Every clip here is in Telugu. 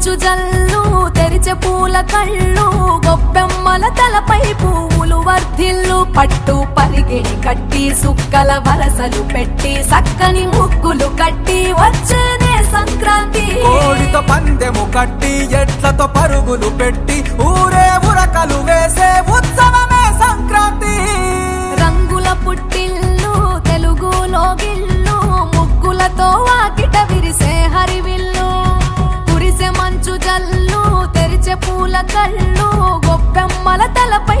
మంచు జల్లు తెరిచే పూల కళ్ళు గొప్పెమ్మల తలపై పువ్వులు వర్ధిల్లు పట్టు పరిగిడి కట్టి సుక్కల వరసలు పెట్టి సక్కని ముగ్గులు కట్టి వచ్చేనే సంక్రాంతి. కోడితో పందెము కట్టి ఎట్లతో పరుగులు పెట్టి ఊరే ఉరకలు వేసే కళ్ళు గొప్పెమ్మల తలపై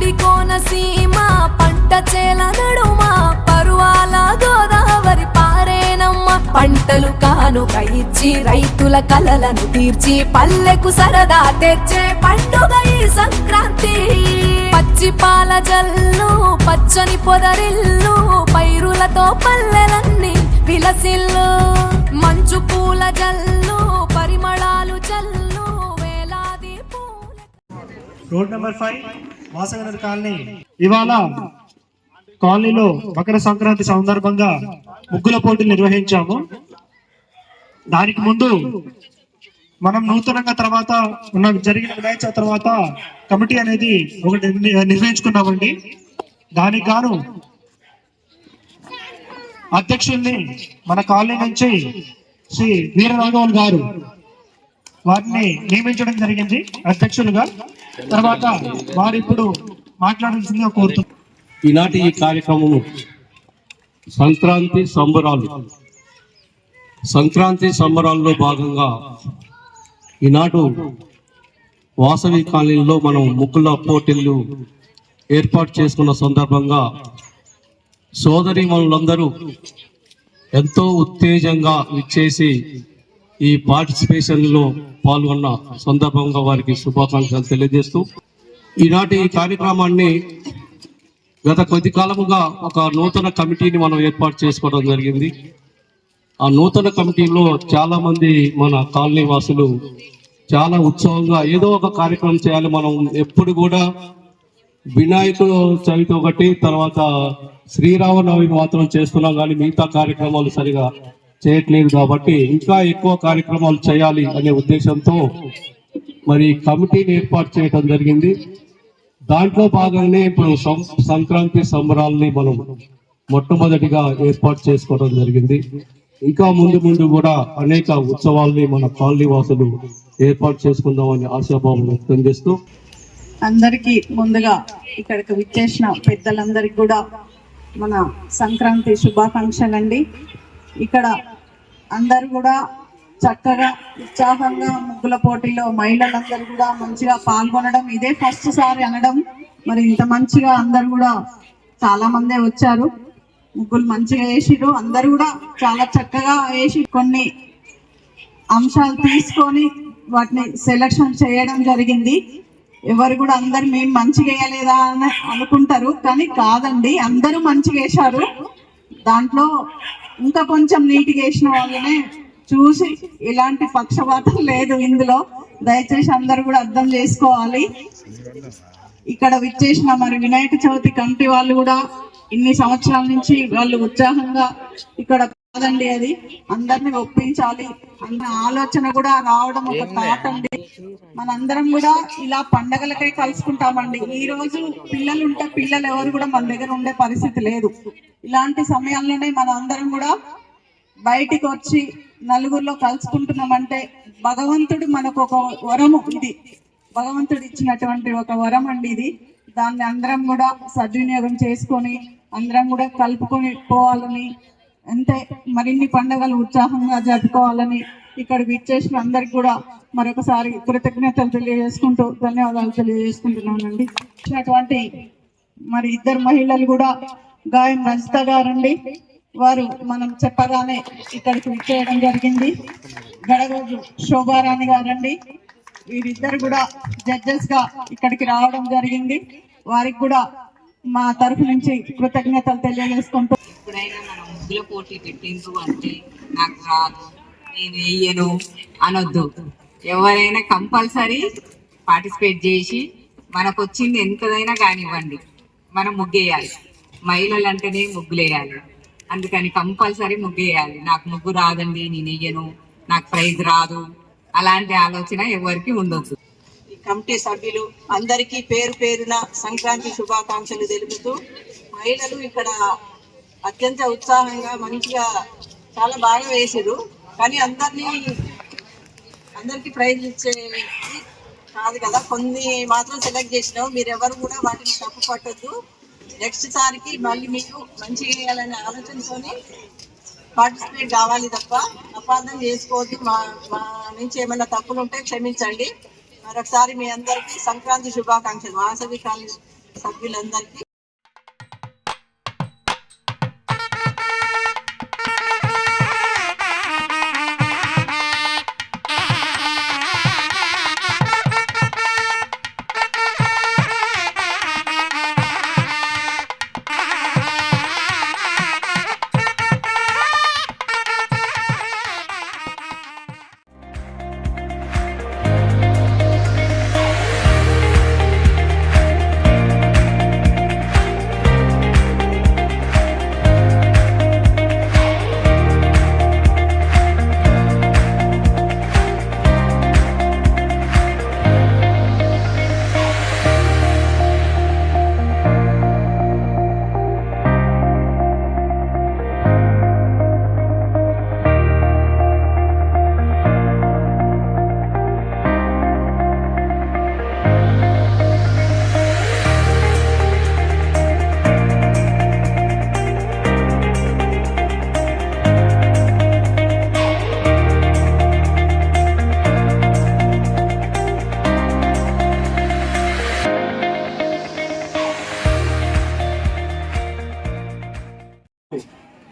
పసిడి కోనసీమ పంట చేల నడుమ పరువాల గోదావరి పారేనమ్మ. పంటలు కాను ఇచ్చి రైతుల కలలను తీర్చి పల్లెకు సరదా తెచ్చే పండుగ ఈ సంక్రాంతి. పచ్చి పాల జల్లు పచ్చని పొదరిల్లు పైరులతో పల్లెలన్నీ విలసిల్లు. మంచు పూల జల్లు పరిమళాలు జల్లు వేలాది పూల రోడ్ నెంబర్ ఫైవ్. వాసగనర్ కాలనీ. ఇవాళ కాలనీలో మకర సంక్రాంతి సందర్భంగా ముగ్గుల పోటీలు నిర్వహించాము. దానికి ముందు మనం నూతనంగా తర్వాత ఉన్న జరిగిన వినాయక తర్వాత కమిటీ అనేది ఒకటి ని- నిర్వహించుకున్నామండి దానికి గాను అధ్యక్షుల్ని మన కాలనీ నుంచి శ్రీ వీరరాఘవన్ గారు వారిని నియమించడం జరిగింది అధ్యక్షులుగా. తర్వాత వారు ఇప్పుడు మాట్లాడాల్సిందిగా కోరుతున్నారు ఈనాటి ఈ కార్యక్రమము సంక్రాంతి సంబరాలు. సంక్రాంతి సంబరాల్లో భాగంగా ఈనాడు వాసవి కాలనీలో మనం ముక్కుల పోటీలు ఏర్పాటు చేసుకున్న సందర్భంగా సోదరి మనులందరూ ఎంతో ఉత్తేజంగా ఇచ్చేసి ఈ పార్టిసిపేషన్లో పాల్గొన్న సందర్భంగా వారికి శుభాకాంక్షలు తెలియజేస్తూ ఈనాటి ఈ కార్యక్రమాన్ని గత కొద్ది కాలముగా ఒక నూతన కమిటీని మనం ఏర్పాటు చేసుకోవడం జరిగింది. ఆ నూతన కమిటీలో చాలామంది మన కాలనీ వాసులు చాలా ఉత్సవంగా ఏదో ఒక కార్యక్రమం చేయాలి మనం ఎప్పుడు కూడా వినాయకుడు చవితి ఒకటి తర్వాత శ్రీరామనవమి మాత్రం చేస్తున్నాం కానీ మిగతా కార్యక్రమాలు సరిగా చేయట్లేదు కాబట్టి ఇంకా ఎక్కువ కార్యక్రమాలు చేయాలి అనే ఉద్దేశంతో మరి కమిటీని ఏర్పాటు చేయడం జరిగింది. దాంట్లో భాగంగానే ఇప్పుడు సం- సంక్రాంతి సంబరాల్ని మనం మొట్టమొదటిగా ఏర్పాటు చేసుకోవడం జరిగింది. ఇంకా ముందు ముందు కూడా అనేక ఉత్సవాల్ని మన కాలనీ వాసులు ఏర్పాటు చేసుకుందామని ఆశాభావం వ్యక్తం చేస్తూ అందరికీ ముందుగా ఇక్కడికి విచ్చేసిన పెద్దలందరికీ కూడా మన సంక్రాంతి శుభాకాంక్షలండి. ఇక్కడ అందరు కూడా చక్కగా ఉత్సాహంగా ముగ్గుల పోటీలో మహిళలందరూ కూడా మంచిగా పాల్గొనడం. ఇదే ఫస్ట్ సారి అనడం. మరి ఇంత మంచిగా అందరు కూడా చాలా మందే వచ్చారు. ముగ్గులు మంచిగా వేసిరు అందరు కూడా చాలా చక్కగా వేసి కొన్ని అంశాలు తీసుకొని వాటిని సెలక్షన్ చేయడం జరిగింది. ఎవరు కూడా అందరు మేము మంచిగా వేయలేదా అని అనుకుంటారు. కానీ కాదండి అందరూ మంచిగా వేశారు. దాంట్లో ఇంకా కొంచెం నీట్గా వేసిన వాళ్ళనే చూసి ఇలాంటి పక్షపాతం లేదు ఇందులో. దయచేసి అందరు కూడా అర్థం చేసుకోవాలి. ఇక్కడ విచ్చేసిన మరి వినాయక చవితి కమిటీ వాళ్ళు కూడా ఇన్ని సంవత్సరాల నుంచి వాళ్ళు ఉత్సాహంగా ఇక్కడ కాదండి అది. అందరిని ఒప్పించాలి అన్న ఆలోచన కూడా రావడం ఒక థాట్ అండి. మనందరం కూడా ఇలా పండగలకై కలుసుకుంటామండి. ఈ రోజు పిల్లలు ఉంటే పిల్లలు ఎవరు కూడా మన దగ్గర ఉండే పరిస్థితి లేదు. ఇలాంటి సమయాల్లోనే మన అందరం కూడా బయటికి వచ్చి నలుగురిలో కలుసుకుంటున్నామంటే భగవంతుడు మనకు ఒక వరము ఇది. భగవంతుడు ఇచ్చినటువంటి ఒక వరం అండి ఇది. దాన్ని అందరం కూడా సద్వినియోగం చేసుకొని అందరం కూడా కలుపుకొని పోవాలని అంటే మరిన్ని పండుగలు ఉత్సాహంగా జరుపుకోవాలని ఇక్కడ విచ్చేసిన అందరికి కూడా మరొకసారి కృతజ్ఞతలు తెలియజేసుకుంటూ ధన్యవాదాలు తెలియజేసుకుంటున్నానండి. ఇచ్చినటువంటి మరి ఇద్దరు మహిళలు కూడా గాయం రజిత గారండి. వారు మనం చెప్పగానే ఇక్కడికి విచ్చేయడం జరిగింది. గడగోజు శోభారాణి గారండి. వీరిద్దరు కూడా జడ్జెస్గా ఇక్కడికి రావడం జరిగింది. వారికి కూడా మా తరఫు నుంచి కృతజ్ఞతలు తెలియజేసుకుంటూ ఎప్పుడైనా మనం ముగ్గుల పోటీ పెట్టిండ్రు అంటే నాకు రాదు నేను వేయను అనొద్దు. ఎవరైనా కంపల్సరీ పార్టిసిపేట్ చేసి మనకు వచ్చింది ఎంతదైనా కానివ్వండి. మనం ముగ్గేయాలి. మహిళలు అంటేనే ముగ్గులేయాలి. అందుకని కంపల్సరీ ముగ్గేయాలి. నాకు ముగ్గు రాదండి నేను వెయ్యను. నాకు ప్రైజ్ రాదు. అలాంటి ఆలోచన ఎవరికి ఉండొద్దు. ఈ కమిటీ సభ్యులు అందరికీ పేరు పేరున సంక్రాంతి శుభాకాంక్షలు తెలుపుతూ మహిళలు ఇక్కడ అత్యంత ఉత్సాహంగా మంచిగా చాలా బాగా వేసారు కానీ అందరినీ అందరికీ ప్రైజ్ ఇచ్చే కాదు కదా. కొన్ని మాత్రం సెలెక్ట్ చేసినాం. మీరు ఎవరు కూడా వాటిని తప్పు పట్టద్దు. నెక్స్ట్ సారికి మళ్ళీ మీరు మంచిగా చేయాలనే ఆలోచనతోని పార్టిసిపేట్ కావాలి తప్ప అపార్థం చేసుకోవద్దు. మా మా నుంచి ఏమైనా తప్పులు ఉంటే క్షమించండి. మరొకసారి మీ అందరికీ సంక్రాంతి శుభాకాంక్షలు. వాసవి కాలేజ్ సభ్యులందరికీ.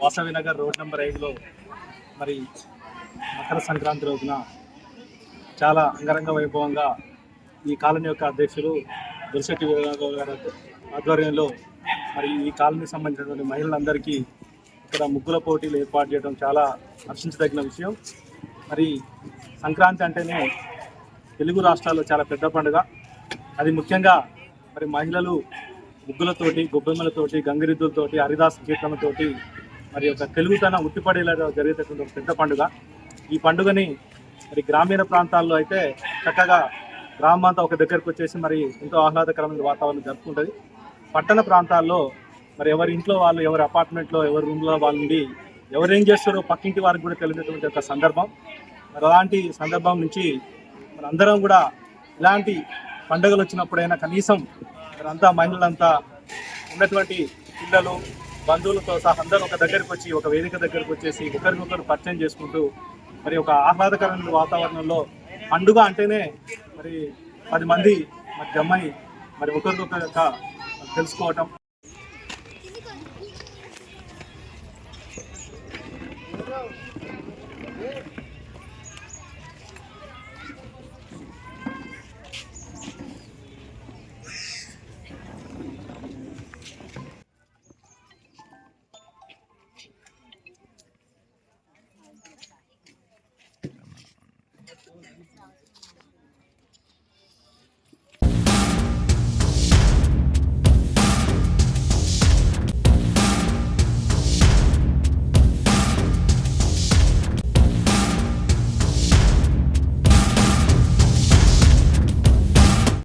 వాసవి నగర్ రోడ్ నెంబర్ ఐదులో మరి మకర సంక్రాంతి రోజున చాలా అంగరంగ వైభవంగా ఈ కాలనీ యొక్క అధ్యక్షులు దుర్శెట్టి వీరరాఘవ గారి ఆధ్వర్యంలో మరి ఈ కాలనీకి సంబంధించినటువంటి మహిళలందరికీ ఇక్కడ ముగ్గుల పోటీలు ఏర్పాటు చేయడం చాలా హర్షించదగిన విషయం. మరి సంక్రాంతి అంటేనే తెలుగు రాష్ట్రాల్లో చాలా పెద్ద పండుగ. అది ముఖ్యంగా మరి మహిళలు ముగ్గులతోటి గొబ్బెమ్మలతోటి గంగిరెద్దులతోటి హరిదాస్ కీర్తనతోటి మరి ఒక తెలుగుతనం ఉట్టిపడేలా జరిగేటటువంటి ఒక పెద్ద పండుగ. ఈ పండుగని మరి గ్రామీణ ప్రాంతాల్లో అయితే చక్కగా గ్రామం అంతా ఒక దగ్గరకు వచ్చేసి మరి ఎంతో ఆహ్లాదకరమైన వాతావరణం జరుపుకుంటుంది. పట్టణ ప్రాంతాల్లో మరి ఎవరి ఇంట్లో వాళ్ళు ఎవరి అపార్ట్మెంట్లో ఎవరి రూమ్లో వాళ్ళు ఉండి ఎవరేం చేస్తారో పక్కింటి వారికి కూడా తెలియనటువంటి ఒక సందర్భం. మరి అలాంటి సందర్భం నుంచి మరి అందరం కూడా ఇలాంటి పండుగలు వచ్చినప్పుడైనా కనీసం మరి అంతా మహిళలంతా ఉన్నటువంటి పిల్లలు బంధువులతో సహా అందరూ ఒక దగ్గరికి వచ్చి ఒక వేదిక దగ్గరకు వచ్చేసి ఒకరికొకరు పరిచయం చేసుకుంటూ మరి ఒక ఆహ్లాదకరమైన వాతావరణంలో పండుగ అంటేనే మరి పది మంది మరి జమ్మని మరి ఒకరినొకరు తెలుసుకోవటం